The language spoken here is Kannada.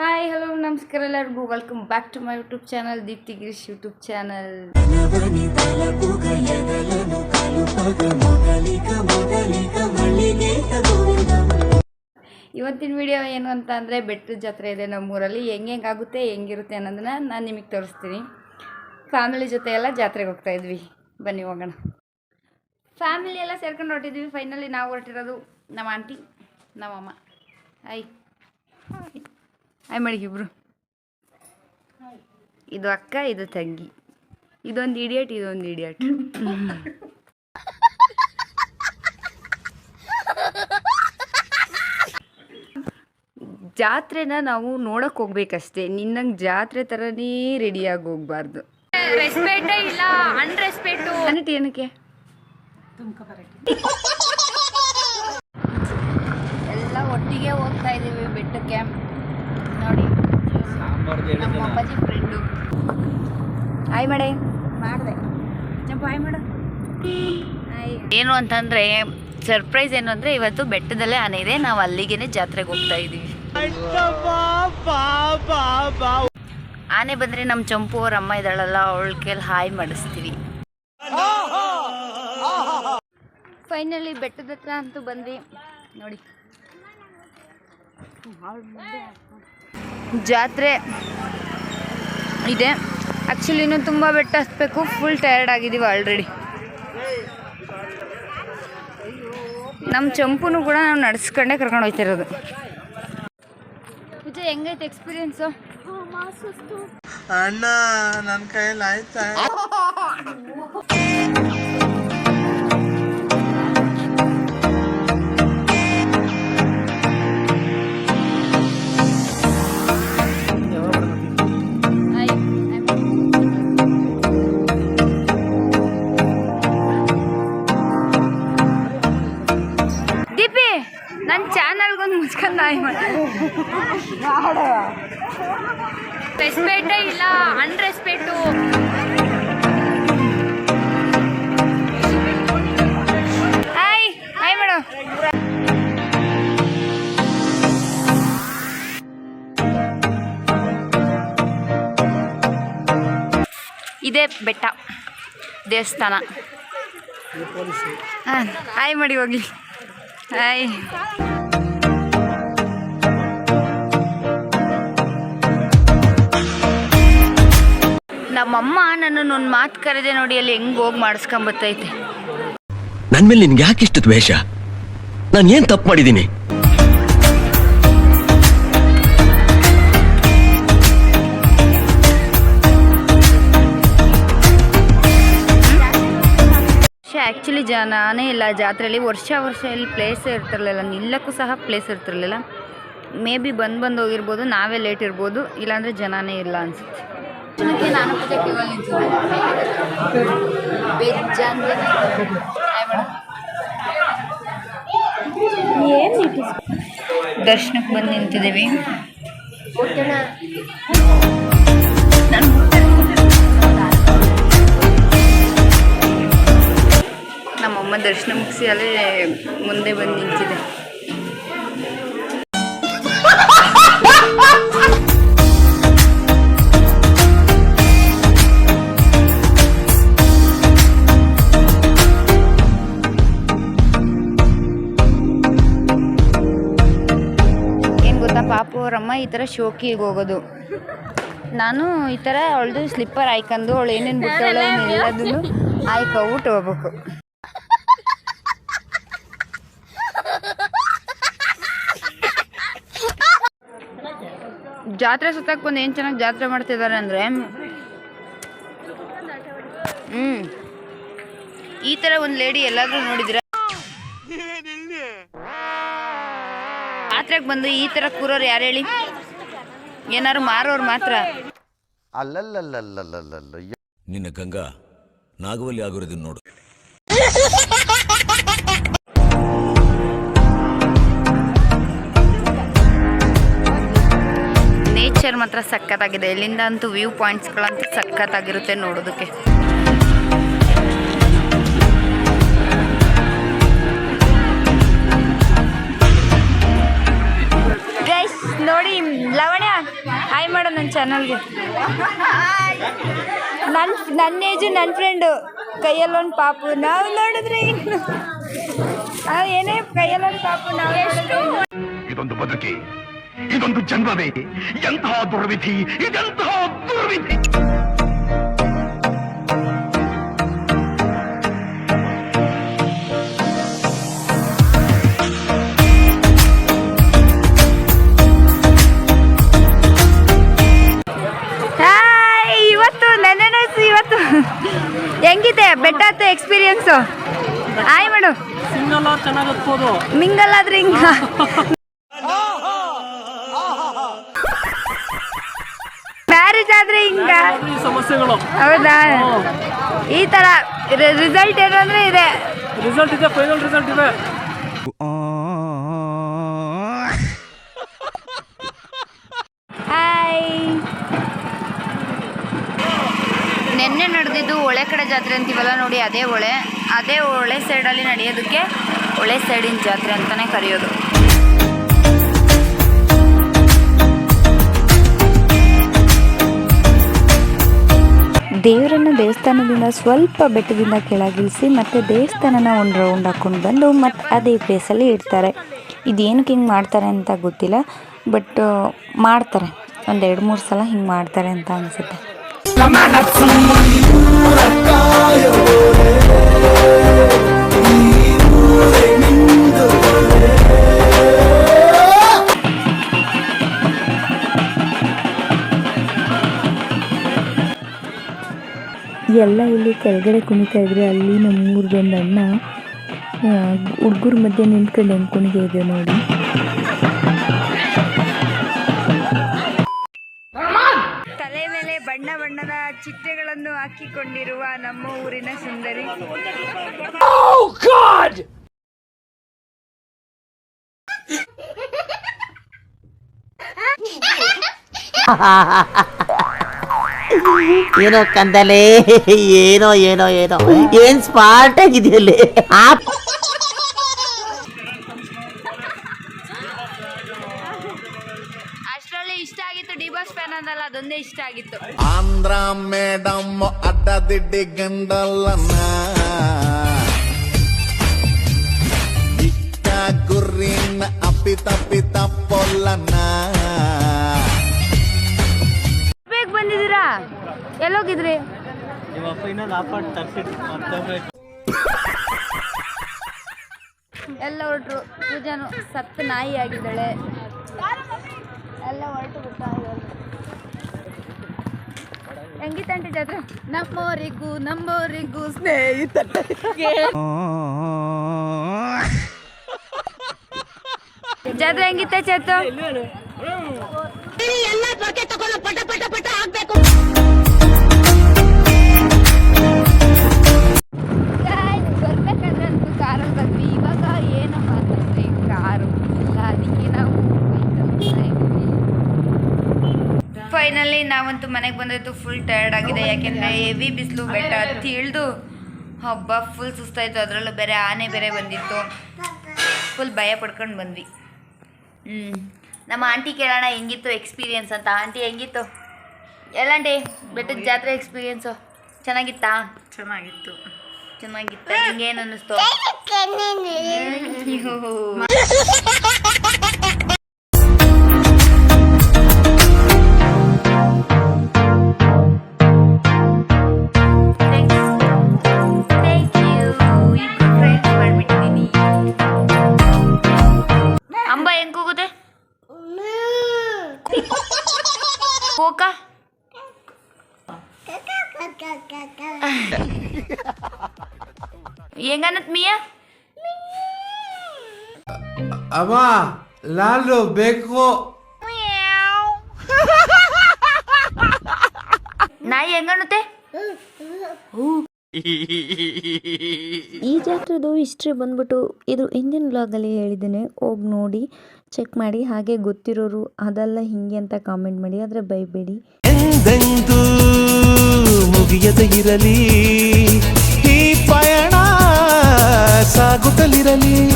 ಹಾಯ್ ಹಲೋ ನಮಸ್ಕಾರ ಎಲ್ಲರಿಗೂ. Welcome back to my YouTube channel Deepti Girish YouTube channel ಇವತ್ತಿನ ವಿಡಿಯೋ ಏನು ಅಂತ ಅಂದರೆ ಬೆಟ್ಟದ ಜಾತ್ರೆ ಇದೆ ನಮ್ಮೂರಲ್ಲಿ. ಹೆಂಗೆ ಹೆಂಗಾಗುತ್ತೆ ಹೆಂಗಿರುತ್ತೆ ಅನ್ನೋದನ್ನ ನಾನು ನಿಮಗೆ ತೋರಿಸ್ತೀನಿ. ಫ್ಯಾಮಿಲಿ ಜೊತೆ ಎಲ್ಲ ಜಾತ್ರೆಗೆ ಹೋಗ್ತಾ ಇದ್ವಿ. ಬನ್ನಿ ಹೋಗೋಣ. ಫ್ಯಾಮಿಲಿ ಎಲ್ಲ ಸೇರ್ಕೊಂಡು ಹೊರಟಿದ್ವಿ. ಫೈನಲಿ ನಾವು ಹೊರಟಿರೋದು ನಮ್ಮ ಆಂಟಿ ನಮ್ಮಮ್ಮ. ಆಯ್ ಆಯ್ ಮಾಡಿ ಇಬ್ರು. ಇದು ಅಕ್ಕ ಇದು ತಂಗಿ. ಇದೊಂದು ಇಡಿಯಟ್ ಇದೊಂದು ಇಡಿಯಟ್ ಜಾತ್ರೆನ ನಾವು ನೋಡಕ್ ಹೋಗ್ಬೇಕಷ್ಟೇ. ನಿನ್ನಂಗೆ ಜಾತ್ರೆ ಥರನೇ ರೆಡಿಯಾಗಿ ಹೋಗ್ಬಾರ್ದು. ರೆಸ್ಪೆಕ್ಟೇ ಇಲ್ಲ ಅನ್ರೆಸ್ಪೆಕ್ಟು ಏನಕ್ಕೆ? ಎಲ್ಲ ಒಟ್ಟಿಗೆ ಹೋಗ್ತಾ ಇದೀವಿ ಬೆಟ್ಟಕ್ಕೆ ನೋಡಿ. ನಮ್ಮ ಅಪ್ಪಾಜಿ ಫ್ರೆಂಡು ಹಾಯ್ ಮಾಡೆ ಮಾಡಿದೆ. ಹಾಯ್ ಮಾಡು ಏನು ಅಂತಂದ್ರೆ ಸರ್ಪ್ರೈಸ್ ಏನು ಅಂದ್ರೆ ಇವತ್ತು ಬೆಟ್ಟದಲ್ಲೇ ಆನೆ ಇದೆ. ನಾವು ಅಲ್ಲಿಗೇನೆ ಜಾತ್ರೆಗೆ ಹೋಗ್ತಾ ಇದೀವಿ. ಆನೆ ಬಂದ್ರೆ ನಮ್ಮ ಚಂಪು ಅವ್ರ ಅಮ್ಮ ಇದ್ದಾಳಲ್ಲ ಅವಳ ಕೈಲಿ ಹಾಯ್ ಮಾಡಿಸ್ತೀವಿ. ಫೈನಲಿ ಬೆಟ್ಟದ ಹತ್ರ ಅಂತೂ ಬಂದ್ವಿ. ನೋಡಿ. ಜಾತ್ರೆ ಇದೆ. ಆ್ಯಕ್ಚುಲಿ ಇನ್ನೂ ತುಂಬ ಬೆಟ್ಟ ಹತ್ಬೇಕು. ಫುಲ್ ಟಯರ್ಡ್ ಆಗಿದ್ದೀವಿ ಆಲ್ರೆಡಿ ನಮ್ಮ ಚಂಪುನು ಕೂಡ ನಾವು ನಡೆಸ್ಕೊಂಡೇ ಕರ್ಕೊಂಡು ಹೋಗ್ತಿರೋದು. ವಿಜಯ್ ಹೆಂಗೈತೆ ಎಕ್ಸ್ಪೀರಿಯನ್ಸು ಅಣ್ಣ ನನ್ನ ಕೈಯಲ್ಲಿ ಆಯ್ತಾ? ದೀಪಿ ನನ್ನ ಚಾನಲ್ಗೊಂದು ಮುಚ್ಕೊಂಡು ನಾಯಿ ಮಾಡಿ. ರೆಸ್ಪೆಕ್ಟೇ ಇಲ್ಲ ಅನ್ರೆಸ್ಪೆಕ್ಟು ಹಾಯ್ ಹಾಯ್ ಮೇಡಮ್ ಇದೆ ಬೆಟ್ಟ, ದೇವಸ್ಥಾನ. ಹಾಯ್ ಮಾಡಿ ಹೋಗಿ ಹಾಯ್ ನಮ್ಮಮ್ಮ ನನ್ನನ್ನು ಒಂದು ಮಾತು ಕರೆದೆ ನೋಡಿ ಅಲ್ಲಿ ಹೆಂಗ್ ಹೋಗಿ ಮಾಡಿಸ್ಕೊಂಬತ್ತೈತೆ. ನನ್ ಮೇಲೆ ನಿನ್ಗೆ ಯಾಕೆ ಇಷ್ಟು ದ್ವೇಷ? ನಾನು ಏನ್ ತಪ್ಪು ಮಾಡಿದ್ದೀನಿ? ಆ್ಯಕ್ಚುಲಿ ಜನನೇ ಇಲ್ಲ. ಜಾತ್ರೆಯಲ್ಲಿ ವರ್ಷ ವರ್ಷ ಇಲ್ಲಿ ಪ್ಲೇಸ್ ಇರ್ತಿರ್ಲಿಲ್ಲ. ನಿಲ್ಲಕ್ಕೂ ಸಹ ಪ್ಲೇಸ್ ಇರ್ತಿರ್ಲಿಲ್ಲ. ಮೇ ಬಿ ಬಂದು ಬಂದು ಹೋಗಿರ್ಬೋದು ನಾವೇ ಲೇಟ್ ಇರ್ಬೋದು. ಇಲ್ಲಾಂದರೆ ಜನನೇ ಇಲ್ಲ ಅನ್ಸುತ್ತೆ. ನಾನು. ದರ್ಶನಕ್ಕೆ ಬಂದು ನಿಂತಿದ್ದೀವಿ. ದರ್ಶನ ಮುಗಿಸಿ ಅಲ್ಲೇ ಮುಂದೆ ಬಂದು ನಿಂತಿದೆ ಪಾಪು ಅವರಮ್ಮ ಈ ಥರ ಶೋಕಿಗೆ ಹೋಗೋದು. ನಾನು ಈ ಥರ ಅವಳದು ಸ್ಲಿಪ್ಪರ್ ಹಾಯ್ಕೊಂಡು ಅವಳು ಏನೇನು ಬಿಟ್ಟವಳು ಎಲ್ಲದನ್ನು ಹಾಯ್ಕೊಬಿಟ್ಟು ಹೋಗ್ಬೇಕು. ಜಾತ್ರೆ ಸುತ್ತಕ್ಕೆ ಬಂದು ಏನು ಚೆನ್ನಾಗಿ ಜಾತ್ರೆ ಮಾಡ್ತಿದ್ದಾರೆ ಅಂದರೆ ಹ್ಞೂ ಈ ಥರ ಒಂದು ಲೇಡಿ ಎಲ್ಲಾದ್ರೂ ನೋಡಿದ್ರೆ ಜಾತ್ರೆಗೆ ಬಂದು ಈ ಥರ ಕೂರೋರು ಯಾರು ಹೇಳಿ? ಏನಾರು ಮಾರೋರು ಮಾತ್ರ. ಅಲ್ಲಲ್ಲಲ್ಲಲ್ಲಲ್ಲಲ್ಲ ನಿನ್ನ ಗಂಗಾ ನಾಗವಲ್ಲಿ ಆಗಿರೋದನ್ನ ನೋಡು. ನೇಚರ್ ಮಾತ್ರ ಸಖತ್ತಾಗಿದೆ. ಇಲ್ಲಿಂದ ಅಂತೂ ವ್ಯೂ ಪಾಯಿಂಟ್ಸ್ಗಳಂತೂ ಸಖತ್ತಾಗಿರುತ್ತೆ ನೋಡೋದಕ್ಕೆ. ಗೈಸ್ ನೋಡಿ ಲವಣ್ಯ ಹಾಯ್ ಮಾಡೋ ನನ್ನ ಚಾನಲ್ಗೆ ನನ್ನ ನನ್ನ ಏಜು ನನ್ನ ಫ್ರೆಂಡು ಕೈಯಲ್ಲೊಂದು ಪಾಪು. ನಾವು ನೋಡಿದ್ರೆ ಇನ್ನು ಏನೇ ಕೈಯಲ್ಲೊಂದು ಪಾಪು ನಾವು ಇದೊಂದು ಬದುಕಿ. ಇದೊಂದು ಜನ್ಮವೇ. ಎಂತಹ ದುರ್ವಿಧಿ ಇದೆಂತಹ ದುರ್ವಿಧಿ. ಹಾಯ್ ಇವತ್ತು ನನ್ನ ಇವತ್ತು. ಹೆಂಗಿದೆ ಬೆಟ್ಟ ಎಕ್ಸ್ಪೀರಿಯೆನ್ಸ್ ಆಯ್ ಮೇಡಮ್. ಮಾಡು ಸಿಂಗಲ್ ಚೆನ್ನಾಗಿ ಮಿಂಗಲ್ ಆದ್ರೆ ಹಿಂಗ ಆದ್ರೆ ಹಿಂಗ? ಸಮಸ್ಯೆಗಳು. ಹೌದಾ? ಈ ತರ ರಿಸಲ್ಟ್ ಏನು ಅಂದ್ರೆ ಇದೆ. ರಿಸಲ್ಟ್ ಇದೆ ಫೈನಲ್ ರಿಸಲ್ಟ್ ಇದೆ. ಹಾಯ್ ನಿನ್ನೆ ನಡೆದಿದ್ದು ಹೊಳೆ ಕಡೆ ಜಾತ್ರೆ ಅಂತೀವಲ್ಲ ನೋಡಿ ಅದೇ ಹೊಳೆ ಅದೇ ಹೊಳೆ ಸೈಡಲ್ಲಿ ನಡೆಯೋದಕ್ಕೆ ಹೊಳೆ ಸೈಡಿನ ಜಾತ್ರೆ ಅಂತಲೇ ಕರೆಯೋದು. ದೇವರನ್ನ ದೇವಸ್ಥಾನದಿಂದ ಸ್ವಲ್ಪ ಬೆಟ್ಟದಿಂದ ಕೆಳಗಿಳಿಸಿ ಮತ್ತೆ ದೇವಸ್ಥಾನನ ಒಂದು ರೌಂಡ್ ಹಾಕೊಂಡು ಬಂದು ಮತ್ತೆ ಅದೇ ಪ್ಲೇಸಲ್ಲಿ ಇಡ್ತಾರೆ. ಇದೇನಕ್ಕೆ ಹಿಂಗೆ ಮಾಡ್ತಾರೆ ಅಂತ ಗೊತ್ತಿಲ್ಲ ಬಟ್ ಮಾಡ್ತಾರೆ. ಒಂದು ಎರಡು ಮೂರು ಸಲ ಹಿಂಗೆ ಮಾಡ್ತಾರೆ ಅಂತ ಅನಿಸುತ್ತೆ. ಎಲ್ಲ ಇಲ್ಲಿ ಕೆಳಗಡೆ ಕುಣಿತಾ ಇದ್ರೆ ಅಲ್ಲಿ ನಮ್ಮೂರ್ದೊಂದು ಅಣ್ಣ ಹುಡುಗರ ಮಧ್ಯೆ ನಿಂತ್ಕೊಂಡು ಹೆಂಗೆ ಕುಣಿಗೆ ಇದೆ ನೋಡಿ. ತಲೆ ಮೇಲೆ ಬಣ್ಣ ಬಣ್ಣದ ಚಿಟ್ಟೆಗಳನ್ನು ಹಾಕಿಕೊಂಡಿರುವ ನಮ್ಮ ಊರಿನ ಸುಂದರಿ. ಏನೋ ಕಂದಲೆ ಏನೋ ಏನೋ ಏನೋ. ಏನ್ ಸ್ಮಾರ್ಟ್ ಆಗಿದೆಯಲ್ಲಿ? ಆ ಅಷ್ಟರಲ್ಲಿ ಇಷ್ಟ ಆಗಿತ್ತು ಡಿಬಾಸ್ ಫ್ಯಾನ್ ಅಂದಲ್ಲ ಅದೊಂದೇ ಇಷ್ಟ ಆಗಿತ್ತು. ಆಂಧ್ರ ಮೇಡಮ್ ಅಡ್ಡದಿಡ್ಡಿ ಗಂಡಲ್ಲನ್ನ ಇಕ್ಕ ಗುರ್ರಿನ ಅಪ್ಪಿ ತಪ್ಪಿ ತಪ್ಪೊಲ್ಲನ್ನ ಎಲ್ಲೋಗಿದ್ರಿ ಎಲ್ಲ ಹೊರಟ್ರು. ಪೂಜಾನು ಸತ್ತ ನಾಯಿ ಆಗಿದ್ದಾಳೆ. ಎಲ್ಲ ಹೊರಟು ಬಿಟ್ಟ ಹೆಂಗಿತ್ತಂಟಿ ಜಾತ್ರೆ? ನಮ್ಮವರಿಗೂ ನಮ್ಮವರಿಗೂ ಸ್ನೇಹಿತ. ಜಾತ್ರೆ ಹೆಂಗಿತ್ತ ಚೇತು? ಬರ್ಬೇಕಂದ್ರೆ ನಾವಂತೂ ಮನೆಗೆ ಬಂದಿತ್ತು ಫುಲ್ ಟಯರ್ಡ್ ಆಗಿದೆ. ಯಾಕೆಂದರೆ ಹೆವಿ ಬಿಸಿಲು ಬೆಟ್ಟ ಹತ್ತಿ ಇಳಿದು ಹಬ್ಬ ಫುಲ್ ಸುಸ್ತಾಯಿತು. ಅದರಲ್ಲೂ ಬೇರೆ ಆನೆ ಬೇರೆ ಬಂದಿತ್ತು. ಫುಲ್ ಭಯ ಪಡ್ಕೊಂಡು ಬಂದ್ವಿ. ಹ್ಞೂ ನಮ್ಮ ಆಂಟಿ ಕೇಳೋಣ ಹೆಂಗಿತ್ತು ಎಕ್ಸ್ಪೀರಿಯೆನ್ಸ್ ಅಂತ? ಆಂಟಿ ಹೆಂಗಿತ್ತು? ಎಲ್ಲಾಂಟಿ ಬೆಟ್ಟದ ಜಾತ್ರೆ ಎಕ್ಸ್ಪೀರಿಯೆನ್ಸು ಚೆನ್ನಾಗಿತ್ತಾ? ಚೆನ್ನಾಗಿತ್ತು. ಚೆನ್ನಾಗಿತ್ತು? ನಿಂಗೇನು ಅನ್ನಿಸ್ತು ಹೆಂಗನ್ನತ್ ಮಿಯಾ? ಅವ ಲಾಲು ಬೇಕು. ನಾಯಿ ಹೆಂಗನ್ನುತ್ತೆ ಈ ಜಾತ್ರೆದು ಹಿಸ್ಟ್ರಿ ಬಂದ್ಬಿಟ್ಟು ಇದು ಹಿಂದಿನ ಬ್ಲಾಗಲ್ಲಿ ಹೇಳಿದ್ದೇನೆ. ಹೋಗಿ ನೋಡಿ ಚೆಕ್ ಮಾಡಿ ಹಾಗೆ ಗೊತ್ತಿರೋರು ಅದೆಲ್ಲ ಹಿಂಗೆ ಅಂತ ಕಾಮೆಂಟ್ ಮಾಡಿ ಆದರೆ ಬೈಬೇಡಿ ಎಂದೆಂದೂ ಮುಗಿಯದ ಇರಲಿ. ಈ ಪಯಣ ಸಾಗುತ್ತಲಿರಲಿ.